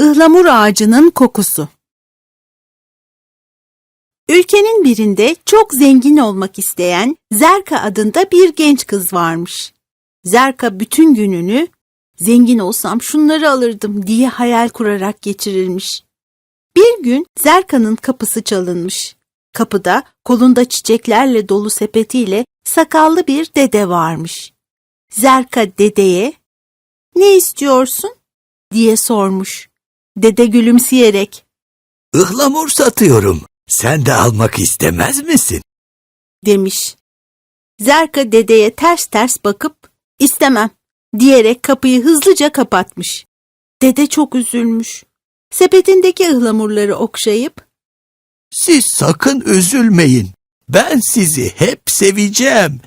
Ihlamur ağacının kokusu. Ülkenin birinde çok zengin olmak isteyen Zerka adında bir genç kız varmış. Zerka bütün gününü zengin olsam şunları alırdım diye hayal kurarak geçirirmiş. Bir gün Zerka'nın kapısı çalınmış. Kapıda kolunda çiçeklerle dolu sepetiyle sakallı bir dede varmış. Zerka dedeye "Ne istiyorsun?" diye sormuş. Dede gülümseyerek Ihlamur satıyorum. Sen de almak istemez misin? demiş. Zerka dedeye ters ters bakıp istemem diyerek kapıyı hızlıca kapatmış. Dede çok üzülmüş. Sepetindeki ıhlamurları okşayıp Siz sakın üzülmeyin. Ben sizi hep seveceğim.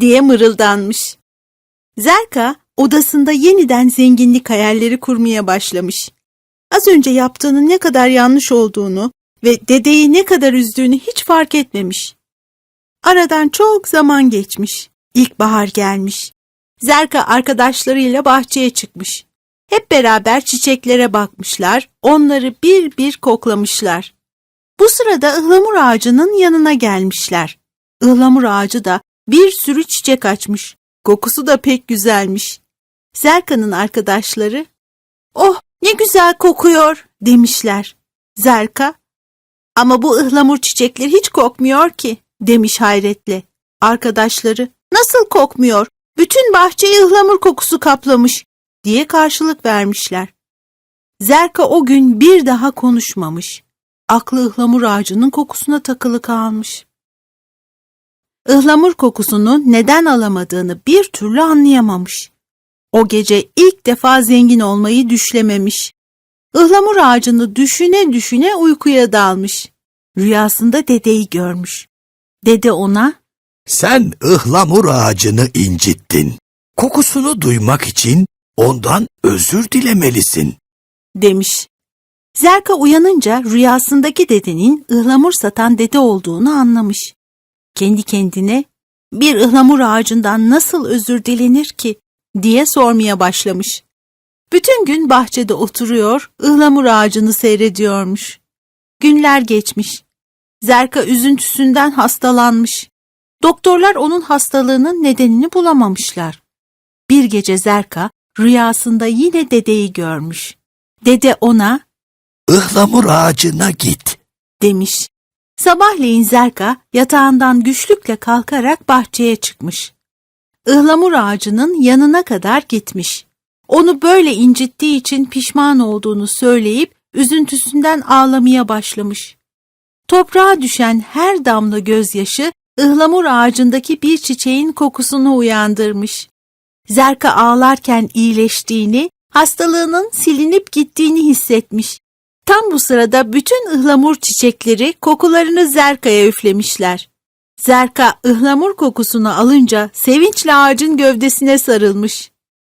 diye mırıldanmış. Zerka odasında yeniden zenginlik hayalleri kurmaya başlamış. Az önce yaptığının ne kadar yanlış olduğunu ve dedeyi ne kadar üzdüğünü hiç fark etmemiş. Aradan çok zaman geçmiş. İlkbahar gelmiş. Zerka arkadaşlarıyla bahçeye çıkmış. Hep beraber çiçeklere bakmışlar, onları bir bir koklamışlar. Bu sırada ıhlamur ağacının yanına gelmişler. Ihlamur ağacı da bir sürü çiçek açmış. Kokusu da pek güzelmiş. Zerka'nın arkadaşları, "Oh, ne güzel kokuyor." demişler. Zerka, "Ama bu ıhlamur çiçekleri hiç kokmuyor ki." demiş hayretle. Arkadaşları, "Nasıl kokmuyor? Bütün bahçeyi ıhlamur kokusu kaplamış." diye karşılık vermişler. Zerka o gün bir daha konuşmamış. Aklı ıhlamur ağacının kokusuna takılı kalmış. Ihlamur kokusunu neden alamadığını bir türlü anlayamamış. O gece ilk defa zengin olmayı düşlememiş. Ihlamur ağacını düşüne düşüne uykuya dalmış. Rüyasında dedeyi görmüş. Dede ona, Sen ıhlamur ağacını incittin. Kokusunu duymak için ondan özür dilemelisin. demiş. Zerka uyanınca rüyasındaki dedenin ıhlamur satan dede olduğunu anlamış. Kendi kendine, bir ıhlamur ağacından nasıl özür dilenir ki, diye sormaya başlamış. Bütün gün bahçede oturuyor, ıhlamur ağacını seyrediyormuş. Günler geçmiş. Zerka üzüntüsünden hastalanmış. Doktorlar onun hastalığının nedenini bulamamışlar. Bir gece Zerka rüyasında yine dedeyi görmüş. Dede ona Ihlamur ağacına git. demiş. Sabahleyin Zerka yatağından güçlükle kalkarak bahçeye çıkmış. Ihlamur ağacının yanına kadar gitmiş. Onu böyle incittiği için pişman olduğunu söyleyip üzüntüsünden ağlamaya başlamış. Toprağa düşen her damla gözyaşı ıhlamur ağacındaki bir çiçeğin kokusunu uyandırmış. Zerka ağlarken iyileştiğini, hastalığının silinip gittiğini hissetmiş. Tam bu sırada bütün ıhlamur çiçekleri kokularını Zerka'ya üflemişler. Zerka ıhlamur kokusunu alınca sevinçle ağacın gövdesine sarılmış.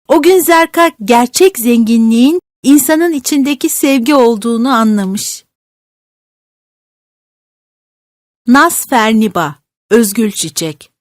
O gün Zerka gerçek zenginliğin insanın içindeki sevgi olduğunu anlamış. Nas Ferniba, Özgül Çiçek